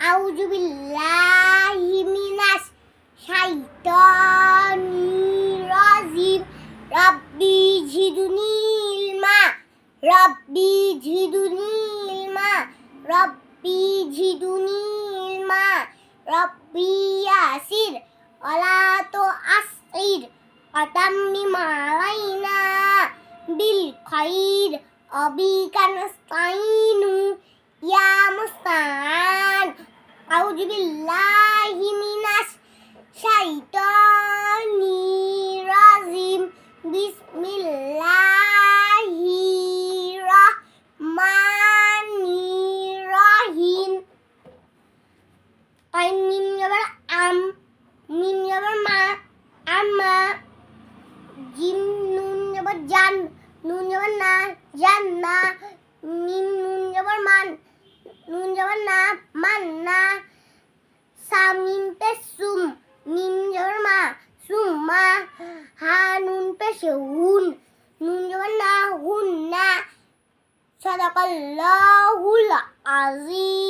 আউজুবিল্লাহি মিনাশ শাইতানির রাজিম রব্বি জিদুনি ইলমা রব্বি জিদুনি ইলমা রব্বি জিদুনি ইলমা রব্বি ইয়াসির ওয়ালা তো আসির ওয়াতাম্মিম আলাইনা বিল খাইর অবিকা আউযু বিল্লাহি মিনাশ শাইতানির রাজিম বিসমিল্লাহির রহমানির রহিম আইন মিন আবার আম মিন আবার মা আম্মা জিম, নুন আবার জান, নুন আবার না, জান না। নুন যাবার না মান না সামিম পে সুম মিম যাবার মা সুম মা হা নুন পে সে হুন নুন যাবার না হুন না সাদাকাল্লাহুল আজিম